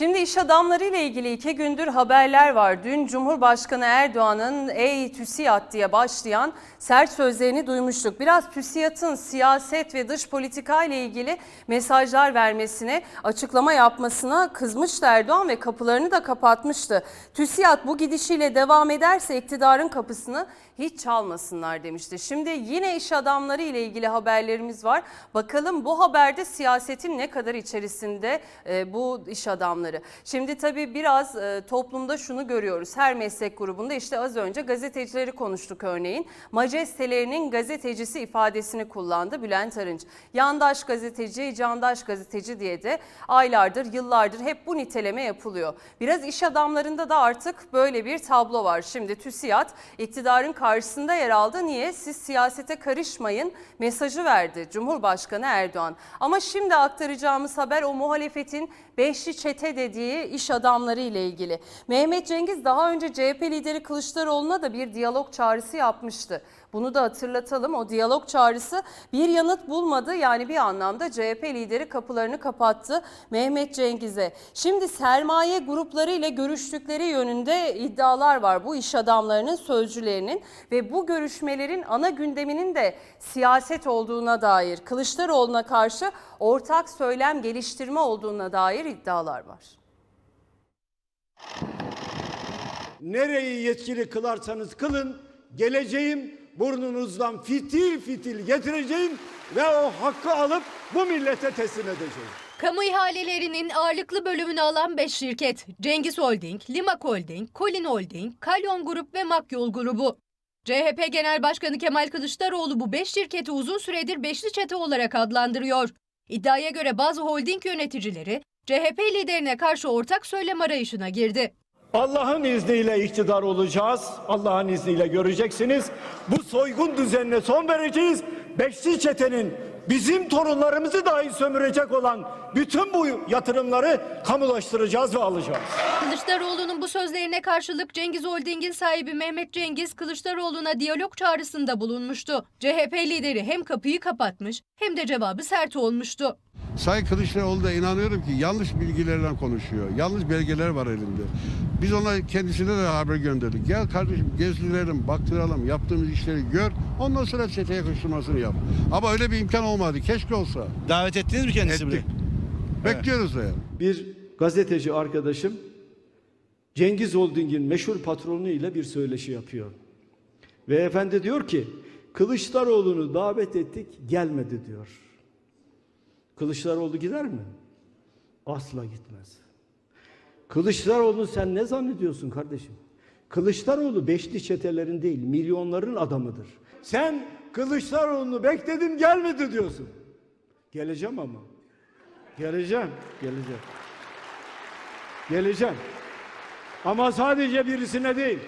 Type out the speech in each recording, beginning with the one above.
Şimdi iş adamları ile ilgili iki gündür haberler var. Dün Cumhurbaşkanı Erdoğan'ın ey TÜSİAD diye başlayan sert sözlerini duymuştuk. Biraz TÜSİAD'ın siyaset ve dış politika ile ilgili mesajlar vermesine, açıklama yapmasına kızmıştı Erdoğan ve kapılarını da kapatmıştı. TÜSİAD bu gidişiyle devam ederse iktidarın kapısını hiç çalmasınlar demişti. Şimdi yine iş adamları ile ilgili haberlerimiz var. Bakalım bu haberde siyasetin ne kadar içerisinde e, bu iş adamları. Şimdi tabii biraz e, toplumda şunu görüyoruz. Her meslek grubunda işte az önce gazetecileri konuştuk örneğin. Majestelerinin gazetecisi ifadesini kullandı Bülent Arınç. Yandaş gazeteci, candaş gazeteci diye de aylardır, yıllardır hep bu niteleme yapılıyor. Biraz iş adamlarında da artık böyle bir tablo var. Şimdi TÜSİAD iktidarın karşısında yer aldı. Niye? Siz siyasete karışmayın mesajı verdi Cumhurbaşkanı Erdoğan. Ama şimdi aktaracağımız haber o muhalefetin beşli çete dediği iş adamları ile ilgili. Mehmet Cengiz daha önce CHP lideri Kılıçdaroğlu'na da bir diyalog çağrısı yapmıştı. Bunu da hatırlatalım. O diyalog çağrısı bir yanıt bulmadı. Yani bir anlamda CHP lideri kapılarını kapattı Mehmet Cengiz'e. Şimdi sermaye grupları ile görüştükleri yönünde iddialar var bu iş adamlarının sözcülerinin ve bu görüşmelerin ana gündeminin de siyaset olduğuna dair Kılıçdaroğlu'na karşı ortak söylem geliştirme olduğuna dair iddialar var. Nereyi yetkili kılarsanız kılın, geleceğim burnunuzdan fitil fitil getireceğim ve o hakkı alıp bu millete teslim edeceğim. Kamu ihalelerinin ağırlıklı bölümünü alan 5 şirket. Cengiz Holding, Limak Holding, Colin Holding, Kalyon Grup ve Makyol Grubu. CHP Genel Başkanı Kemal Kılıçdaroğlu bu 5 şirketi uzun süredir beşli çete olarak adlandırıyor. İddiaya göre bazı holding yöneticileri CHP liderine karşı ortak söylem arayışına girdi. Allah'ın izniyle iktidar olacağız. Allah'ın izniyle göreceksiniz. Bu soygun düzenine son vereceğiz. Beşli çetenin bizim torunlarımızı dahi sömürecek olan bütün bu yatırımları kamulaştıracağız ve alacağız. Kılıçdaroğlu'nun bu sözlerine karşılık Cengiz Holding'in sahibi Mehmet Cengiz Kılıçdaroğlu'na diyalog çağrısında bulunmuştu. CHP lideri hem kapıyı kapatmış hem de cevabı sert olmuştu. Sayın Kılıçdaroğlu da inanıyorum ki yanlış bilgilerle konuşuyor. Yanlış belgeler var elinde. Biz ona kendisine de haber gönderdik. Gel kardeşim gezdirelim, baktıralım, yaptığımız işleri gör. Ondan sonra çeteye koşturmasını yap. Ama öyle bir imkan olmadı. Keşke olsa. Davet ettiniz mi kendisi Ettik. buraya? Bekliyoruz da yani. bir gazeteci arkadaşım Cengiz Holding'in meşhur patronu ile bir söyleşi yapıyor. Ve efendi diyor ki Kılıçdaroğlu'nu davet ettik gelmedi diyor. Kılıçdaroğlu gider mi? Asla gitmez. Kılıçdaroğlu'nu sen ne zannediyorsun kardeşim? Kılıçdaroğlu beşli çetelerin değil milyonların adamıdır. Sen Kılıçdaroğlu'nu bekledim gelmedi diyorsun. Geleceğim ama. Geleceğim, geleceğim. Geleceğim. Ama sadece birisine değil.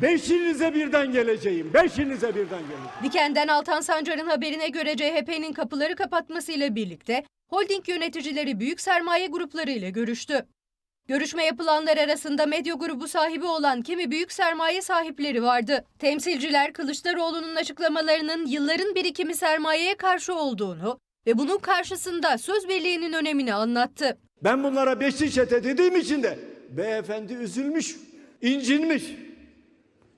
Beşinize birden geleceğim. Beşinize birden geleceğim. Diken'den Altan Sancar'ın haberine göre CHP'nin kapıları kapatmasıyla birlikte holding yöneticileri büyük sermaye grupları ile görüştü. Görüşme yapılanlar arasında medya grubu sahibi olan kimi büyük sermaye sahipleri vardı. Temsilciler Kılıçdaroğlu'nun açıklamalarının yılların birikimi sermayeye karşı olduğunu ve bunun karşısında söz birliğinin önemini anlattı. Ben bunlara beşli çete dediğim için de beyefendi üzülmüş, incinmiş,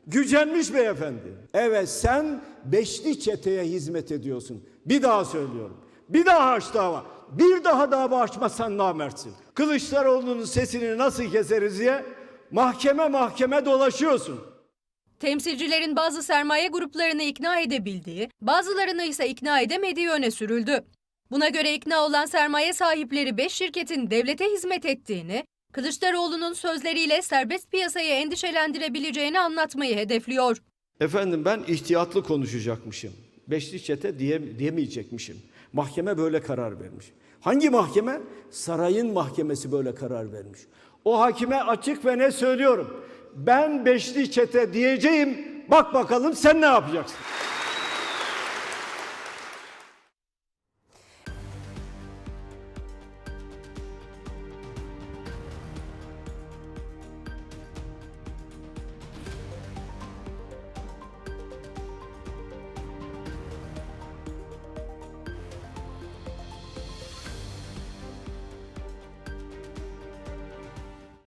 gücenmiş beyefendi. Evet sen beşli çeteye hizmet ediyorsun. Bir daha söylüyorum. Bir daha aç dava. Bir daha dava açmazsan namertsin. Kılıçdaroğlu'nun sesini nasıl keseriz diye mahkeme mahkeme dolaşıyorsun. Temsilcilerin bazı sermaye gruplarını ikna edebildiği, bazılarını ise ikna edemediği öne sürüldü. Buna göre ikna olan sermaye sahipleri 5 şirketin devlete hizmet ettiğini, Kılıçdaroğlu'nun sözleriyle serbest piyasayı endişelendirebileceğini anlatmayı hedefliyor. Efendim ben ihtiyatlı konuşacakmışım. Beşli çete diye, diyemeyecekmişim. Mahkeme böyle karar vermiş. Hangi mahkeme? Sarayın mahkemesi böyle karar vermiş. O hakime açık ve ne söylüyorum. Ben beşli çete diyeceğim. Bak bakalım sen ne yapacaksın?